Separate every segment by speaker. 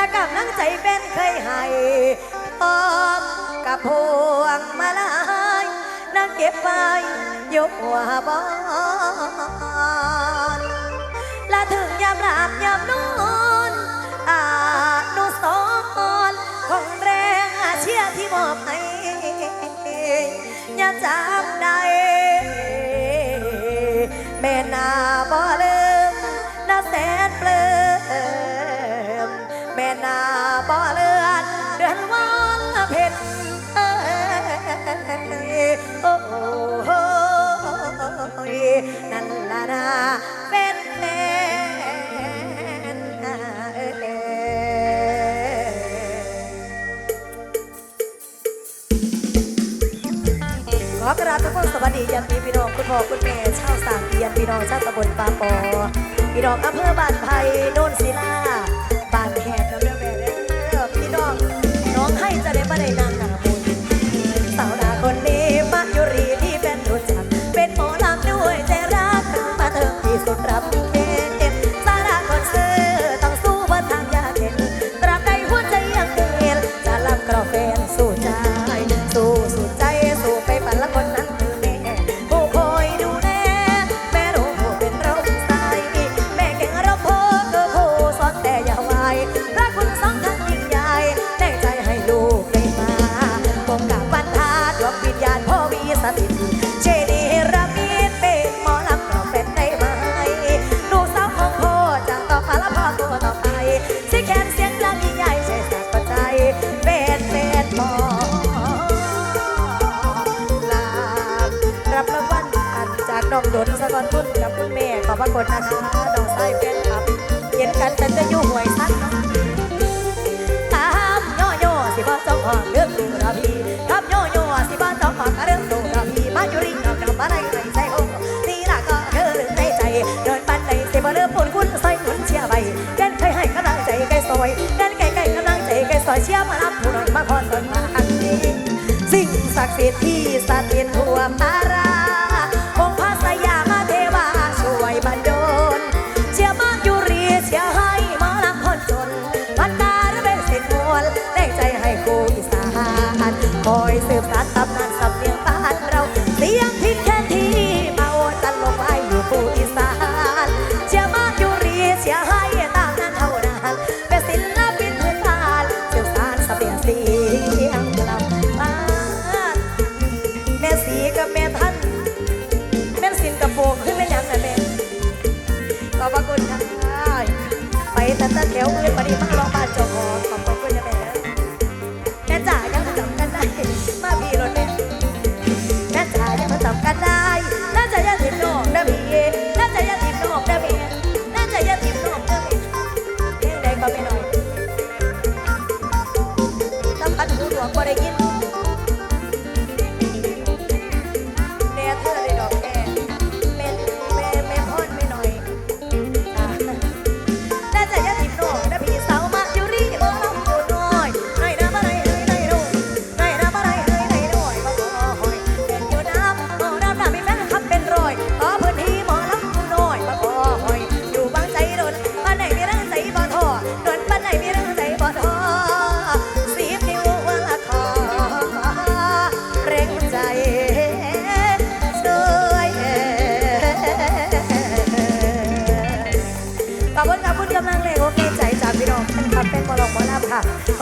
Speaker 1: และกำลังใจเป็นเคยให้พร้อมกับพวงมาลายนั่งเก็บไว้ยกหัวบอนและถึงยามหลับยามนอนอานุสรณ์ของแรงอาเชียที่มอบให้ยาจำได้แม่นา บ่เลือนเดือนวันเพ็ญโอ้โหนั่นละนะเป็นแฟนขอกราบทุกคนสวัสดียันมีพี่น้องคุณพ่อคุณแม่ชาวสามเพียนพี่น้องชาวตำบลปาปอพี่น้องอำเภอบ้านไผ่โนนศิลา น้องดนสะกอนพุ่นกับคุณแม่ขอบพระคุณนะคะน้องไส้เพื่อนครับเย็นกันแต่จะยู่หวยสั้นตามย่อย่อสิบ่เจ้าของเรื่องดูระพีครับย่อย่อสิบ่เจ้าของเรื่องดูระพีมาอยู่ริงกับน้ำอะไรใส่ใส่โอ้นี่ล่ะก็เธอในใจ เดินปันในสิบ่เริ่มปุ่นคุณใส่หนุนเชียร์ใบแกนเคยให้กำลังใจแกซอยแกนไก่ไก่กำลังใจแกซอยเชียร์มารับผู้หน่อยมาคอนตอนมาอันนี้สิ่งศักดิ์สิทธิ์ที่สถิตทั่วพา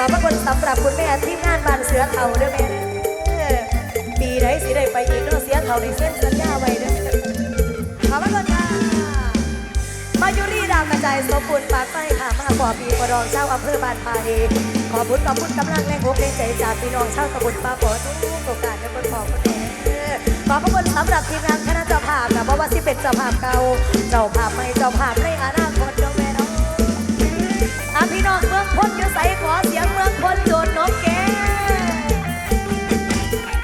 Speaker 1: ขอบพระคุณสำหรับคุณแม่ที่งานบานเสือเทาด้วยแม่ปีไหนสิได้ไปอีกเนาเสือเทาในเส้นสัญญาไว้ด้อขอบพระคุณค่ะมายุรีดาวกระจายสมบูรณ์ปากไฟค่ะมาขอปีปรองเจ้าอำเภอบานพาเองขอบคุณขอบคุณกำลังแรงโกแรงใจจากพี่น้องชาวตำบลปาปอทุกโอกาสและคนขอบคุณขอบพระคุณสำหรับทีมงานคณะเจ้าภาพนะเพราะว่าที่เป็นเจ้าภาพเก่าเจ้าภาพใหม่เจ้าภาพในอนาคตน้ อาพี่น้องเมืองพ้นอยู่ใสขอเสียงเมืองพ้นโดนน้องแก่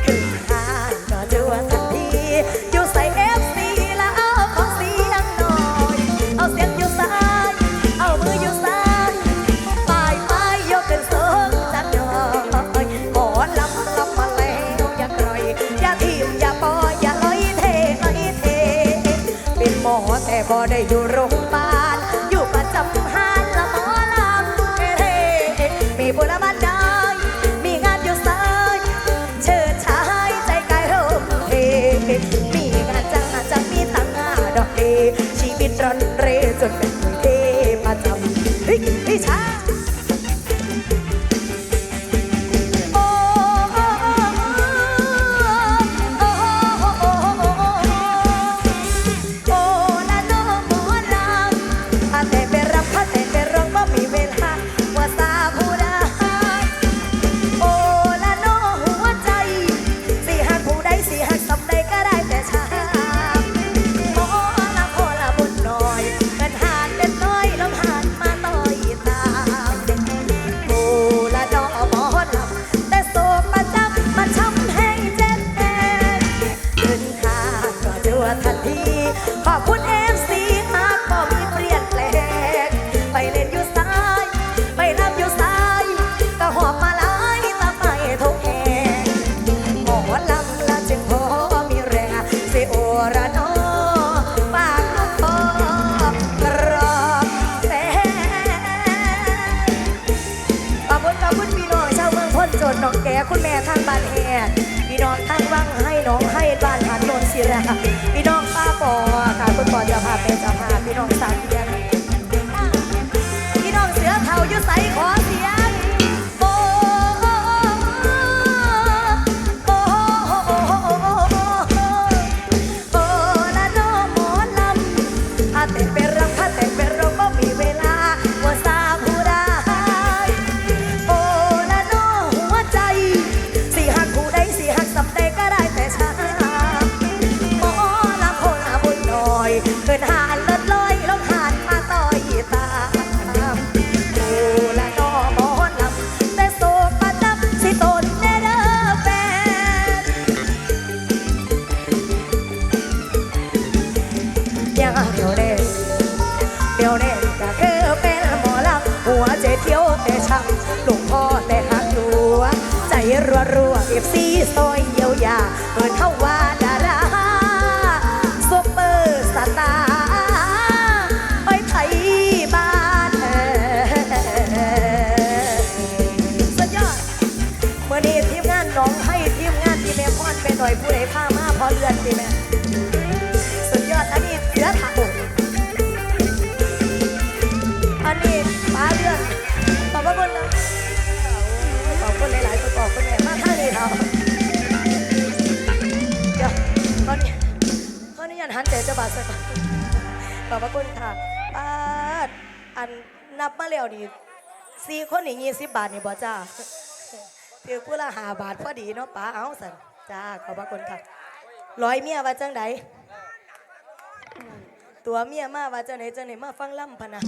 Speaker 1: ขึ้นทางก็จะว่าทันทีอยู่ใส่เอฟซีแล้วเอาของเสียงหน่อย เอาเสียงอยู่ซ้ายเอามืออยู่ซ้ายปลายไม้ยกขึ้นสูงจัดหน่อยหมอลำลำมาแล้วอย่ากร่อย อย่าทีมอย่าปล่อยอย่าลอยเทลอยเท เป็นหมอแต่บ่ได้อยู่โรง นเรจนเป็น เป็นเจ้าภาพพี่น้องสามเดีย เกินหานเลิศลอยลงหานมาต่อยตามโอ้ละน้อหมอนลำแต่โศกประจำสิตนแน่เด้อแฟนยังเดียวเด้เดียวเนี้ก็คือเป็นหมอลำหัวใจเที่ยวแต่ช้ำลูกพ่อแต่หักหัวใจรัวรัวเอฟซีซอยเยียวยาเปิดเข้าาสักขอบพระคุณค่ะป้าดอันนับมาแล้วนี่สี่คนนี่ยี่สิบบาทนี่บ่จ้าถือผู้ละหาบาทพอดีเนาะป้าเอาสันจ้าขอบพระคุณค่ะร้อยเมียว่าจังไดตัวเมียมาว่าเจ้าไหนเจ้าไหนมาฟังล่ำพนะ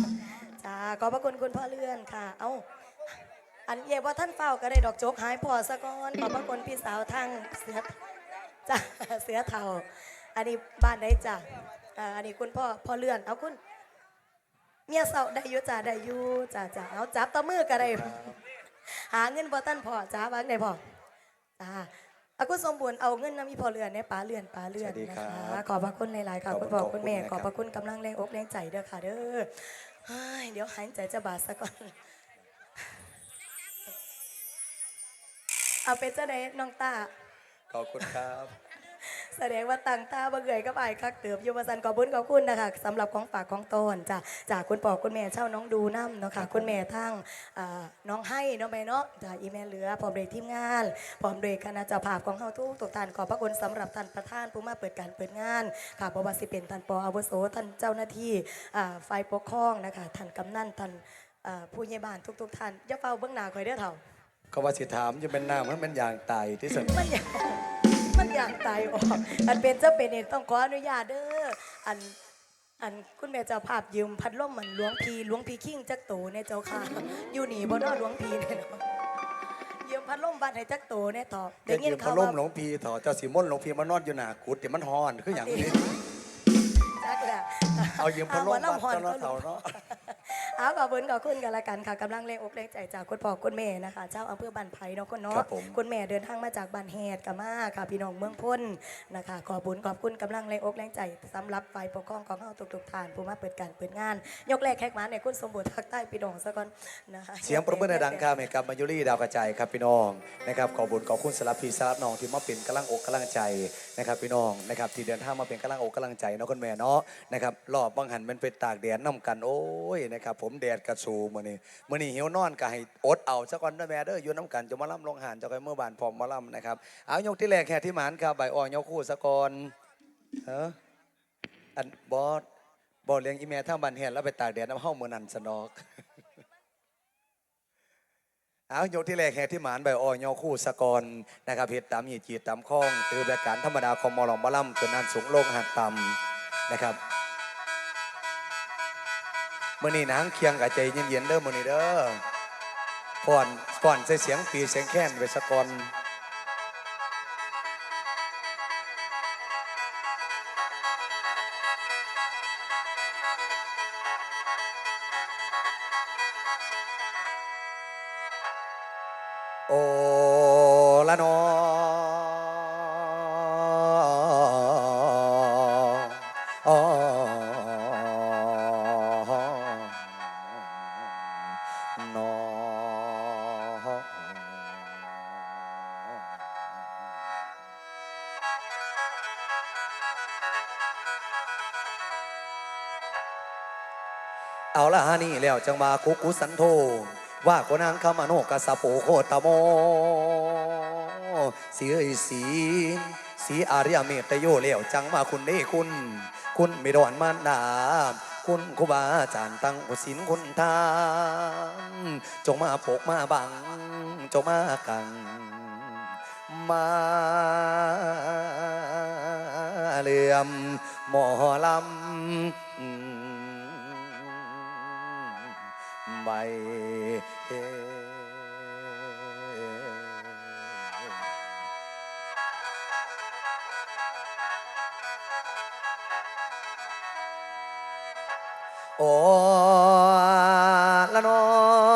Speaker 1: จ้าขอบพระคุณคุณพ่อเลื่อนค่ะ เอ้าอันเย่ว่าท่านเฝ้าก็ได้ดอกโจกหายพอสะก่อนขอบพระคุณพี่สาวทางเสือจ้าเสือเทา อันนี้บ้านไหนจ้าอ่าอันนี้คุณพ่อพ่อเลื่อนเอาคุณ เมียเสาได้อยู่จ้าได้อยู่จ้าจ้าเอาจับต่อมือก็ได้หาเงินบ่ท่านพ่อจ้าวางได้พ่อจ้าอากุสมบูรณ์เอาเงินน้ำมีพอเรือนเนี่ยป้าเรือนป้าเรือน
Speaker 2: สวัสดี
Speaker 1: นะ
Speaker 2: ครั
Speaker 1: คะ
Speaker 2: บ
Speaker 1: ขอบพระคุณหลายๆค่ะ
Speaker 2: ขอบ
Speaker 1: คุณ
Speaker 2: คุณ
Speaker 1: พ่อ
Speaker 2: ขอบ
Speaker 1: คุณแม่
Speaker 2: คุณ
Speaker 1: ขอบพ
Speaker 2: ครั
Speaker 1: ระ
Speaker 2: บ
Speaker 1: คุณกำลังแรงอกแรงใจเด้อค่ะเด้อเฮ้ยเดี๋ยวหายใจจะบาดซะก่อนเอาเป็นเจ้าไหนน้องตา
Speaker 2: ขอบคุณครับ
Speaker 1: แสดงว่าต่างตาบ่เกยกับไอ้ายคักเติบอยู่มาสันขอบคุณขอบคุณนะคะสำหรับของฝากของตนจ้ะจากคุณปอคุณแม่เช่าน้องดูน้ำเนาะค่ะคุณแม่ทั้งอ่าน้องให้เน้องแม่เนาะจ้ะอีแม่เหลือพร้อมโดยทีมงานพร้อมโดยคณะเจ้าภาพของเฮาทุกทุกท่านขอบพระคุณสำหรับท่านประธานผู้มาเปิดการเปิดงานค่ะบ่ว่าสิเป็นท่านปออาวุโสท่านเจ้าหน้าที่อ่าฝ่ายปกครองนะคะท่านกำนันท่านอ่าผู้ใหญ่บ้านทุก ๆ ท่านอย่าเฝ้าเบื้องหน้าคอยเด้อเถ่า
Speaker 2: ก็ว่าสิถามจะเป็นน้ำมันเป็นอย่างตายที่สุด
Speaker 1: มัน อยากมันอยากตายออก อันเป็นเจ้าเป็นเนี่ยต้องขออนุญาตเด้อ อันอันคุณแม่เจ้าภาพยืมพัดลมมันหลวงพีหลวงพีคิงจักโตเนี่ยเจ้าค่ะ อยู่หนีบ่เนอหลวงพีเนี่ยเนาะยืมพัดลมบ้านให้จักโตเนี่ยต่อ
Speaker 2: เด็ก
Speaker 1: ยิ
Speaker 2: ยืมพระล่มหลวงพีถอเจ้าสีม่นหลวงพีมานอนอยู่หน้ากุดเดี๋ยวมันฮอนคืออย่างนี้
Speaker 1: จักแหละ
Speaker 2: เอายืมพระล่ม
Speaker 1: อ่
Speaker 2: มา
Speaker 1: หมอ
Speaker 2: เจ้า
Speaker 1: ลำฮอน
Speaker 2: เนาะ
Speaker 1: ก็
Speaker 2: เสา
Speaker 1: รู้
Speaker 2: เนาะ
Speaker 1: เอาขอบคุณขอบคุณกันละกันค่ะกำลังแรงอกแรงใจจากคุณพ่อคุณแม่นะคะ เจ้าอำเภอบ้านไผ่เนาะคุณ
Speaker 2: ค
Speaker 1: เนาะ
Speaker 2: รับผม
Speaker 1: คุณแม่เดินทางมาจากบ้านเฮดกับมาค่ะ พี่น้องเมืองพ้นนะคะ ขอบคุณขอบคุณกำลังแรงอกแรงใจสำหรับฝ่ายปกครองของเฮาทุกๆท่านผู้มาเปิดการเปิดงาน ยกแรกแขกมาในคุณสมบูรณ์ทักใต้พี่น้องซะก่อนนะคะ
Speaker 2: เสียงประเมินดังครับให้กับมายุรีดาวกระจายครับพี่น้องนะครับขอบุญขอบคุณสำหรับพี่สำหรับน้องที่มาเป็นกำลังอกกำลังใจนะครับพี่น้องนะครับที่เดินทางมาเป็นกำลังอกกำลังใจเนาะคุณแม่เนาะนะครับรอบบางหันมันเป็นตากแดดน้ำกันโอ้ยนะครับผมมแดดกระสูมื้อนี้มื้อนี้หิวนอนก็ให้อดเอาซะก่อนเด้อแม่เด้ออยู่น้ำกันจะมาล่ำลงหานจะไปเมื่อบานพร้อมมาล่ำนะครับเอายกที่แรกแค่ที่หมานครับใบอ่อนยกคู่ซะก่อนเอออันบอสบอสเลี้ยงอีแม่ท่าบ้านเฮ็ดแล้วไปตากแดดน้ำเฮามื้อนันสนอกเอาโยกที่แรกแห่ที่หมานใบอ้อยยอคู่สะกอนนะครับเห็ดตามหีดจีดตามข้องตือแบบการธรรมดาคอมมอลอมะล่ำจนนานสูงลงหักต่ำนะครับ มื่อนี้นางเคียงกับใจเย็นๆเด้อมื่อนี้เด้อก่อนก่อนใส่เสียงปีเสียงแค้นไปสะกอนโอละนออ เอาละฮะนี่แล้วจังมาคุกุสันโท ว่าคนางคำอโนกสะโปโคตโมสีเอยสี สีอารยเมตโยแล้วจังมาคุณเด้คุณ คุณไม่ดอนมานดาคุณครูบาอาจารย์ตั้งอุศินคุณทานจงมาปกมาบัง จงมากัง มาเหลื่อมหมอลำ ไว้โอ้ละนอมโอ้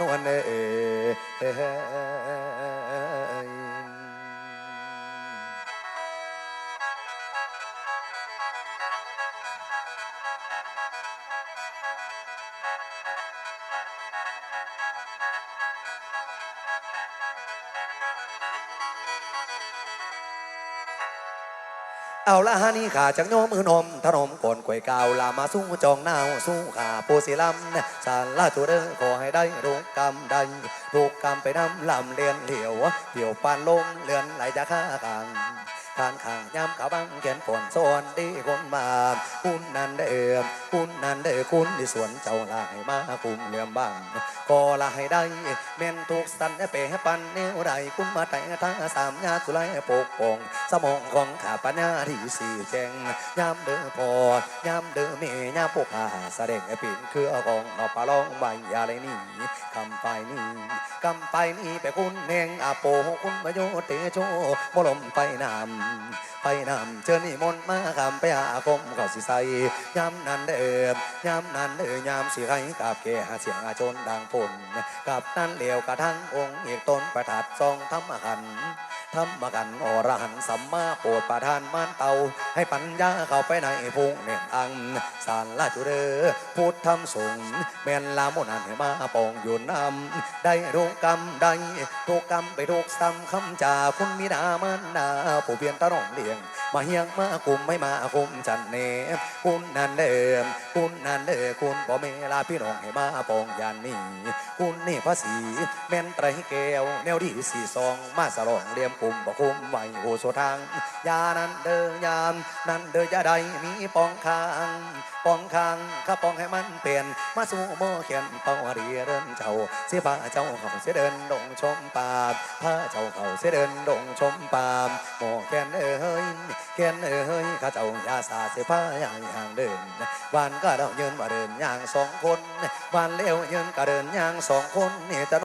Speaker 2: นวนเอ เอาละฮานี่ขาจังโยมือนมถนมก่อนกวยกาวลามาสู้จองนาวสู้ขาปูสิลำสารลาตัวเด้อขอให้ได้รูกกรรมได้รูกกรรมไปนำลำเลียนเหลียวเดี่ยวปานลมเลือนไหลจากข้ากังทานข้างย้ำขาบังแขนฝนสวนดีคนมาคุณนันเดิม คุณนั่นเด้อคุณที่สวนเจ้าลายมาคุมเหลื่อมบ้างก็ละให้ได้แม่นทุกสันเปปันเนวใดคุณมาแต่ท่าสามญาตุไลปกป้องสมองของข้าปัญญาที่สี่แจงยามเด้อพอยามเด้อเมยามพวกข้าแสดงปิ่นคืออองเอาปลาลองใบยาเลยนี่คำไปนี่คำไปนี่ไปคุณแหงอาโปคุณมาโยเตโชมลมไปนำ ไปนำเชิญนิมนต์มาคำไปอาคมก็สิใส่ยามนั้นเดิมยามนั้นเด้อยามสิให้กับแก่หาเสียงอาจนดังพลกับนั้นเหลียวกระทั่งองค์เอกตนประทัดทรงธรรมขันธ์ ธรรมกันอรหันต์สัมมาโปรดประทานมานเตา ให้ปัญญาเข้าไปในพุงเน่นอัง สารลาจุเดอพุทธธรรมสงฆ์แม่นลาโมนันให้มาปองอยู่นำได้ทุกกรรมได้ทุกกรรมไปทุกซ้ำคำจาคุณมีดามันนาผู้เพียรตะน้องเลี้ยง มาเฮียงมากุมไม่มาคุมจันเนมคุณนันเดิมคุณนันเดิมคุณพ่อเมลาพี่น้องให้มาปองยานนี้ คุณนี่ภาษีแม่นไตรแก้ว แนวดีสี่ซอง มาสลองเลียมปุ่มบ่คุมไว้โหโซทางยานั้นเดินยาม นั้นเดินยาใดมีปองคาง ปองคางข้าปองให้มันเปลี่ยนมาสู่โมเขียนเป้าดีเดินเจ้าเสียผ้าเจ้าเขาเสียเดินดงชมปาบผ้าเจ้าเขาเสียเดินดงชมปาบโมแคนเอ้ยแคนเอ้ยข้าเจ้ายาสาเสียผ้าอย่างห่างเดินวันก็เรายืนมาเดินอย่างสองคนวันเลี้ยวยืนกระเดินย่างสองคนนี่จะ